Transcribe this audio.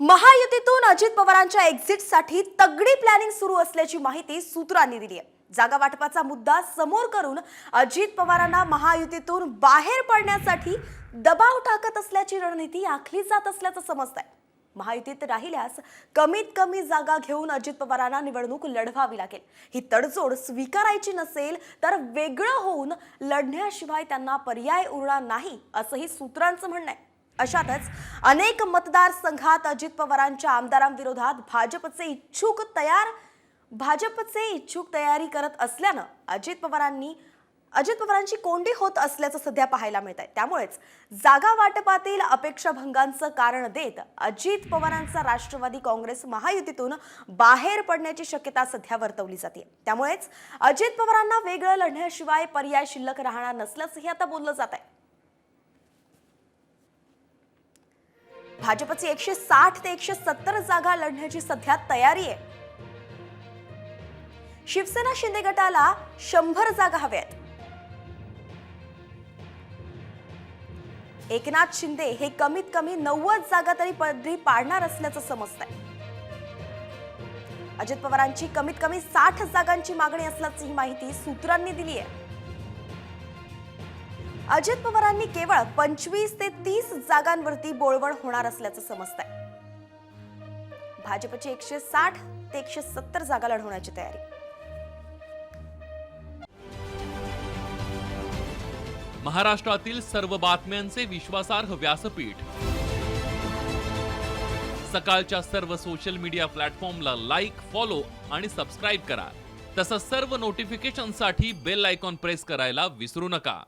महायुतीतून अजित पवारांच्या एक्झिटसाठी तगडी प्लॅनिंग सुरू असल्याची माहिती सूत्रांनी दिली आहे. जागा वाटपाचा मुद्दा समोर करून अजित पवारांना महायुतीतून बाहेर पडण्यासाठी दबाव टाकत असल्याची रणनीती आखली जात असल्याचं समजत आहे महायुतीत राहिल्यास कमीत कमी जागा घेऊन अजित पवारांना निवडणूक लढवावी लागेल. ही तडजोड स्वीकारायची नसेल तर वेगळं होऊन लढण्याशिवाय त्यांना पर्याय उरणार नाही असंही सूत्रांचं म्हणणं आहे. अशातच अनेक मतदारसंघात अजित पवारांच्या आमदारांविरोधात भाजपचे इच्छुक तयार भाजपचे इच्छुक तयारी करत असल्यानं अजित पवारांनी अजित पवारांची कोंडी होत असल्याचं सध्या पाहायला मिळत आहे. त्यामुळेच जागा वाटपातील अपेक्षाभंगांचं कारण देत अजित पवारांचा राष्ट्रवादी काँग्रेस महायुतीतून बाहेर पडण्याची शक्यता सध्या वर्तवली जाते. त्यामुळेच अजित पवारांना वेगळं लढण्याशिवाय पर्याय शिल्लक राहणार नसल्याचंही आता बोललं जात आहे. भाजपची एकशे साठ ते एकशे सत्तर जागा लढण्याची सध्या तयारी आहे. शिवसेना शिंदे गटाला शंभर जागा हव्यात. एकनाथ शिंदे हे कमीत कमी नव्वद जागा तरी पदरी पाडणार असल्याचं समजत आहे अजित पवारांची कमीत कमी साठ जागांची मागणी असल्याची माहिती सूत्रांनी दिली आहे अजित पवारांनी केवळ पंचवीस ते तीस जागांवरती बोळवण होणार असल्याचं समजत आहे भाजपची एकशे साठ ते एकशे सत्तर जागा लढवण्याची तयारी. महाराष्ट्रातील सर्व बातम्यांचे विश्वासार्ह व्यासपीठ. सकाळच्या सर्व सोशल मीडिया प्लॅटफॉर्मला लाईक फॉलो आणि सबस्क्राईब करा. तसंच सर्व नोटिफिकेशनसाठी बेल आयकॉन प्रेस करायला विसरू नका.